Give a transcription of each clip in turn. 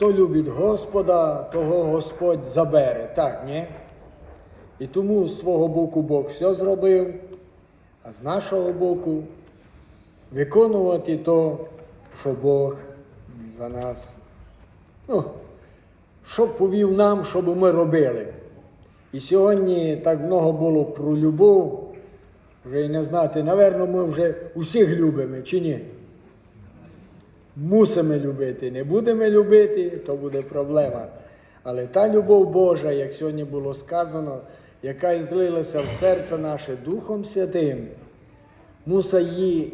хто любить Господа, того Господь забере. Так, ні? І тому з свого боку Бог все зробив, а з нашого боку виконувати то, що Бог за нас. Ну, що повів нам, щоб ми робили. І сьогодні так много було про любов. Вже і не знати, напевно, ми вже усіх любимо, чи ні? Мусимо любити. Не будемо любити, то буде проблема. Але та любов Божа, як сьогодні було сказано, яка злилася в серце наше Духом Святим, муса її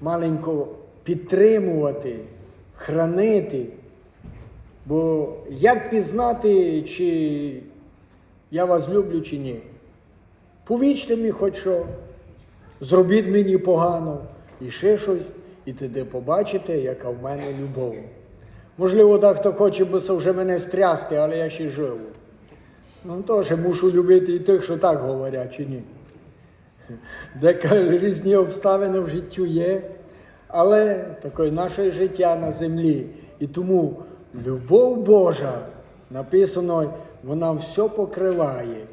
маленько підтримувати, хранити. Бо як пізнати, чи я вас люблю, чи ні? Повічте мені хоч що, зробіть мені погано і ще щось, і тоді побачите, яка в мене любов. Можливо, так хто хоче би вже мене стрясти, але я ще живу. Ну, теж мушу любити і тих, що так говорять, чи ні. Дека різні обставини в життю є, але таке наше життя на землі. І тому любов Божа, написано, вона все покриває.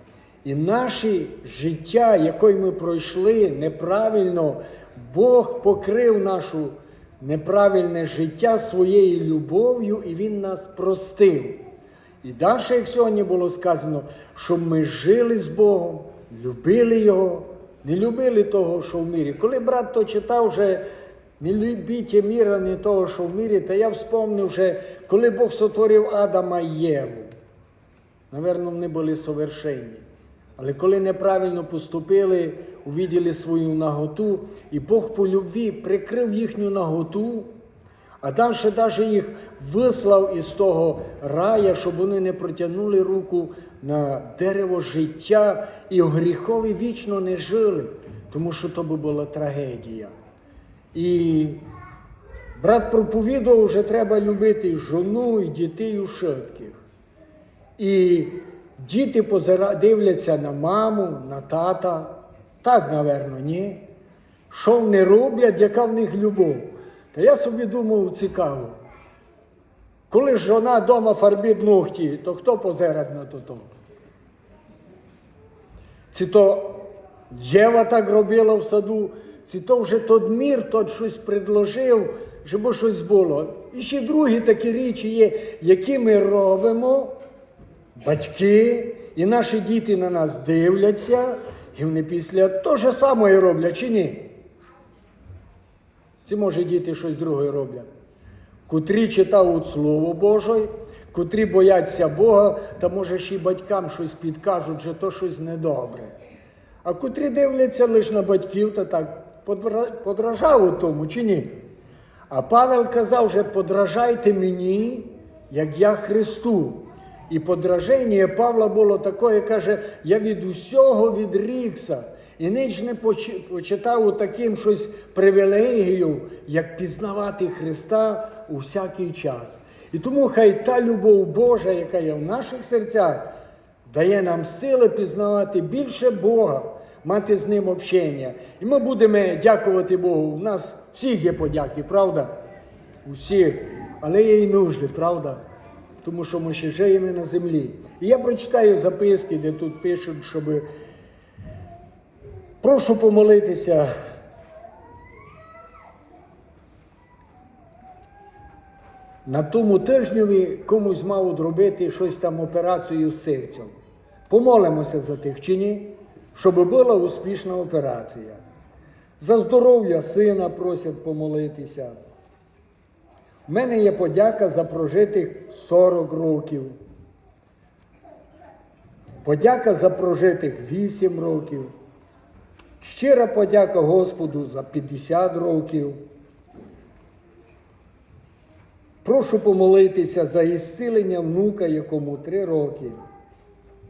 І наше життя, яке ми пройшли неправильно, Бог покрив нашу неправильне життя своєю любов'ю, і Він нас простив. І далі, як сьогодні було сказано, щоб ми жили з Богом, любили Його, не любили того, що в мірі. Коли брат то читав вже не любіть міра, не того, що в мірі, та я вспомнив вже, коли Бог сотворив Адама і Єву. Наверно, вони були совершенні. Але коли неправильно поступили, увиділи свою наготу, і Бог по любві прикрив їхню наготу, а далі навіть їх вислав із того рая, щоб вони не протягнули руку на дерево життя і гріхові вічно не жили, тому що то би була трагедія. І брат проповідував, що треба любити і жону, і дітей у шитких. І діти дивляться на маму, на тата. Так, напевно, ні. Що вони роблять, яка в них любов? Та я собі думав цікаво. Коли ж жона вдома фарбить ногті, то хто позирать на то? Чи то Єва так робила в саду, чи то вже Тодмір тот щось предложив, щоб щось було. І ще другі такі речі є, які ми робимо, батьки, і наші діти на нас дивляться, і вони після того ж самого роблять, чи ні? Це може діти щось друге роблять. Котрі читають Слово Боже, котрі бояться Бога, та може ще й батькам щось підкажуть, що то щось недобре. А котрі дивляться лише на батьків, то так подражав тому, чи ні? А Павел казав, що подражайте мені, як я Христу. І подраження Павла було таке, каже, я від усього відрікся. І ніч не почитав таким щось привілегію, як пізнавати Христа у всякий час. І тому хай та любов Божа, яка є в наших серцях, дає нам сили пізнавати більше Бога, мати з ним общення. І ми будемо дякувати Богу. У нас всіх є подяки, правда? Усіх. Але є і нужди, правда? Тому що ми ще живемо на землі. І я прочитаю записки, де тут пишуть, щоб прошу помолитися. На тому тижневі комусь мав робити щось там операцію з серцем. Помолимося за тих чи ні, щоб була успішна операція. За здоров'я сина просять помолитися. У мене є подяка за прожитих 40 років. Подяка за прожитих 8 років. Щира подяка Господу за 50 років. Прошу помолитися за ісцілення внука, якому 3 роки.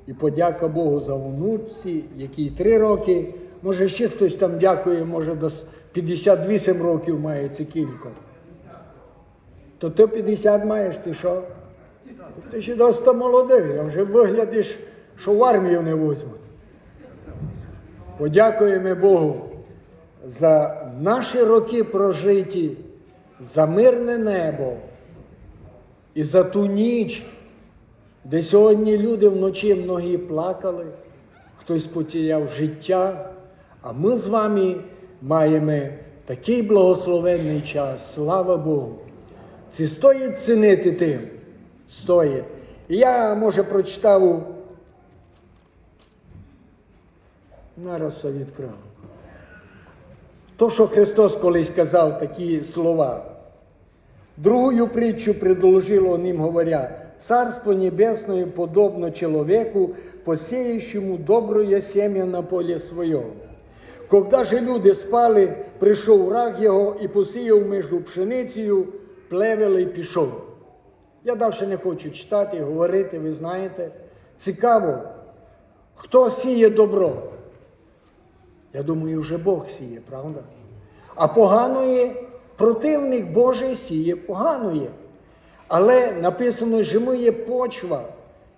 І подяка Богу за внуці, якій 3 роки. Може, ще хтось там дякує, може, до 58 років має це кілька. То ти 50 маєш, ти що? Ти ще досить молодий, а вже виглядиш, що в армію не возьмуть. Подякуємо Богу за наші роки прожиті, за мирне небо, І за ту ніч, де сьогодні люди вночі многі плакали, хтось потеряв життя, а ми з вами маємо такий благословенний час, слава Богу. Це стоїть цінити тим. Стоїть. Я, може, прочитав Зараз все відкрив. То, що Христос колись казав такі слова. Другую притчу предложил он говоря, «Царство небесное подобно человеку, посеющему доброе семя на поле своем. Когда же люди спали, прийшов враг його і посіяв між пшеницею, плевел і пішов. Я далі не хочу читати, говорити, ви знаєте. Цікаво, хто сіє добро? Я думаю, вже Бог сіє, правда? А поганої противник Божий сіє поганої. Але написано, що ми є почва,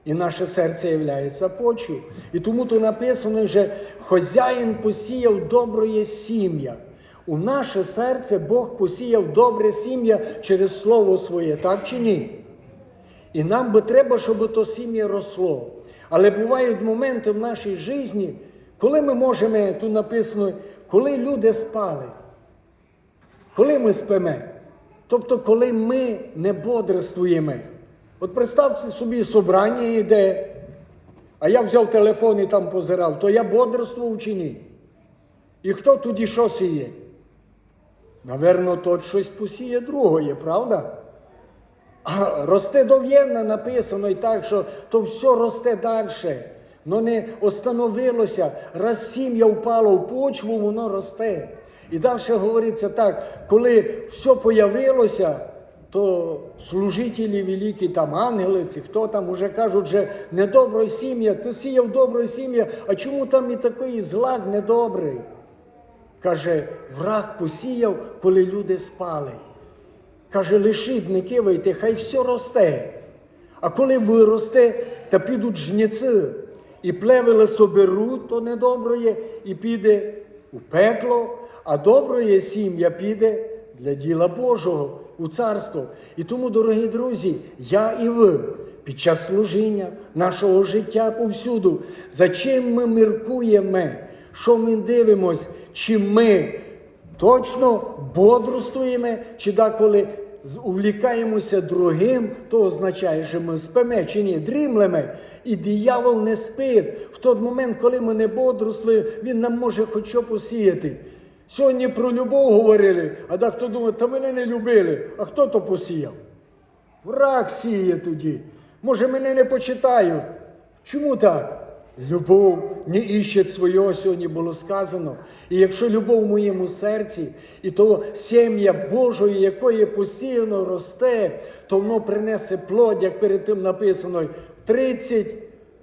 і наше серце є почвою. І тому то написано, що хазяїн посіяв добре сім'я. У наше серце Бог посіяв добре сім'я через Слово своє, так чи ні? І нам би треба, щоб то сім'я росло. Але бувають моменти в нашій житті, коли ми можемо, тут написано, коли люди спали, коли ми спимо. Тобто, коли ми не бодрствуємо. От представте собі, собрання йде, а я взяв телефон і там позирав, то я бодрствував чи ні? І хто тоді що сіє? Наверно, тот щось посіє другое, правда? А росте дов'єнно написано і так, що то все росте далі. Но не остановилося. Раз сім'я впало в почву, воно росте. І далі говориться так, коли все появилося, то служителі великі, там ангели, ці хто там уже кажуть, що недобра сім'я, ти сіяв добра сім'я, а чому там і такий злак недобрий? Каже, враг посіяв, коли люди спали. Каже, лишіть, не кивайте, хай все росте. А коли виросте, та підуть жніці, і плевели соберуть, то недоброє, і піде у пекло, а доброє сім'я піде для діла Божого у царство. І тому, дорогі друзі, я і ви під час служіння нашого життя повсюду, за чим ми міркуємо, що ми дивимось, чи ми точно бодрствуємо, чи деколи увлікаємося другим, то означає, що ми спимо чи ні, дрімлемо. І диявол не спить. В той момент, коли ми не бодрствуємо, він нам може хоч посіяти. Сьогодні про любов говорили, а так хто думає, та мене не любили. А хто то посіяв? Враг сіє тоді. Може, мене не почитають. Чому так? Любов не іщить свого, сьогодні було сказано. І якщо любов в моєму серці, і то сім'я Божої, якої посіяно росте, то воно принесе плод, як перед тим написано, 30,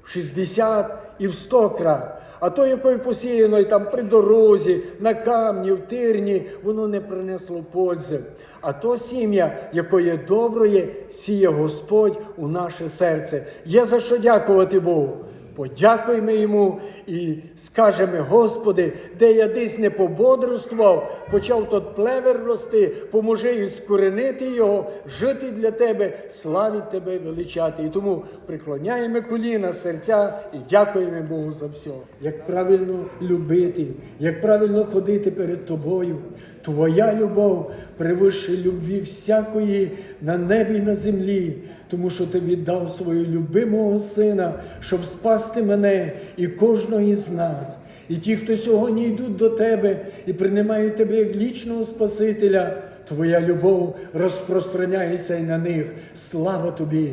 60 і в 100 крат. А то, якою посіяно там при дорозі, на камні, в тирні, воно не принесло пользи. А то сім'я, якої доброє, сіє Господь у наше серце. Є за що дякувати Богу. Подякуємо йому і скажемо, Господи, де я десь не пободрствував, почав тот плевер рости, поможи і скоренити його, жити для Тебе, славити Тебе, величати. І тому преклоняємо коліна, серця і дякуємо Богу за все. Як правильно любити, як правильно ходити перед Тобою. Твоя любов превище любві всякої на небі і на землі, тому що ти віддав свого любимого сина, щоб спасти мене і кожного із нас. І ті, хто сьогодні йдуть до тебе і приймають тебе як лічного Спасителя, твоя любов розпространяється і на них. Слава тобі!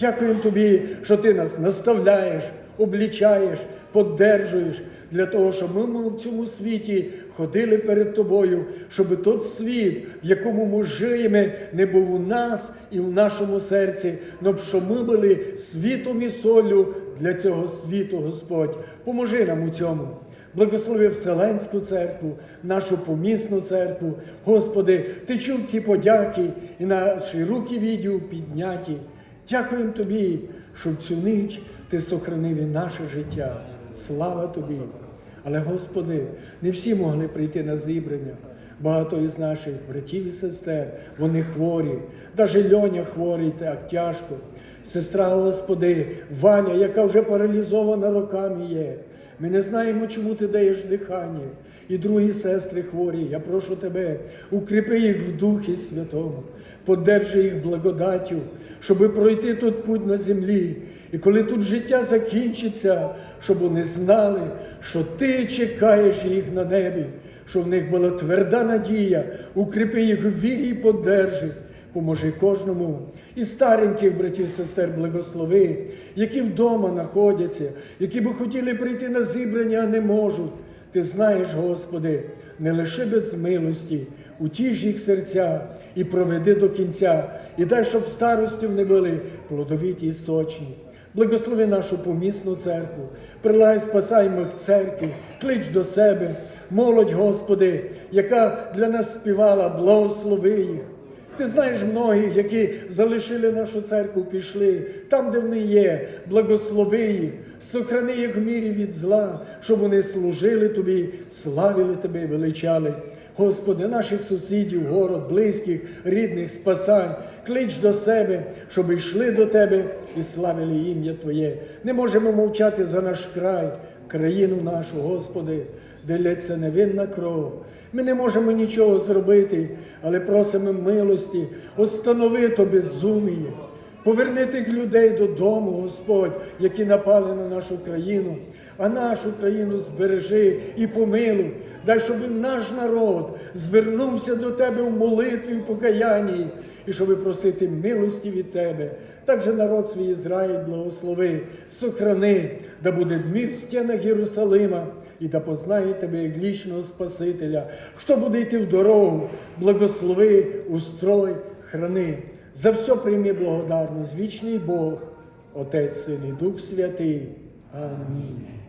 Дякуємо тобі, що ти нас наставляєш, облічаєш, поддержуєш для того, щоб ми, ми в цьому світі ходили перед тобою, щоб тот світ, в якому ми живемо, не був у нас і в нашому серці, но щоб ми були світом і солью для цього світу, Господь. Поможи нам у цьому. Благослови Вселенську церкву, нашу помісну церкву. Господи, ти чув ці подяки і наші руки відділ підняті. Дякуємо Тобі, що в цю ніч Ти сохранив і наше життя. Слава Тобі! Але, Господи, не всі могли прийти на зібрання. Багато із наших братів і сестер, вони хворі, навіть Льоня хворий так тяжко. Сестра Господи, Ваня, яка вже паралізована роками є. Ми не знаємо, чому ти даєш дихання. І другі сестри хворі, я прошу тебе, укріпи їх в Духі Святому, подержи їх благодаттю, щоб пройти тут путь на землі. І коли тут життя закінчиться, щоб вони знали, що ти чекаєш їх на небі, щоб в них була тверда надія, укріпи їх в вірі і подержи. Поможи кожному і стареньких братів, сестер, благослови, які вдома знаходяться, які би хотіли прийти на зібрання, а не можуть. Ти знаєш, Господи, не лише без милості, утіж їх серця і проведи до кінця, і дай, щоб в старості вони були плодовиті і сочні. Благослови нашу помісну церкву, прилагай, спасай мих церкви, клич до себе, молодь, Господи, яка для нас співала, благослови їх. Ти знаєш многих, які залишили нашу церкву, пішли там, де вони є, благослови їх, сохрани їх в мірі від зла, щоб вони служили тобі, славили тебе, величали. Господи, наших сусідів, город, близьких, рідних, спасай, клич до себе, щоб йшли до Тебе і славили ім'я Твоє. Не можемо мовчати за наш край, країну нашу, Господи, де лється невинна кров. Ми не можемо нічого зробити, але просимо милості, останови то безуміє. Поверни тих людей додому, Господь, які напали на нашу країну, а нашу країну збережи і помилуй. Дай, щоб наш народ звернувся до Тебе в молитві, в покаянні, і щоб просити милості від Тебе. Так же народ свій Ізраїль благослови, сохрани, да буде мир в стінах Єрусалима, і да познає Тебе як лічного Спасителя. Хто буде йти в дорогу, благослови, устрой, храни. За все прийми благодарність, вічний Бог, Отець, Син і Дух Святий. Амінь.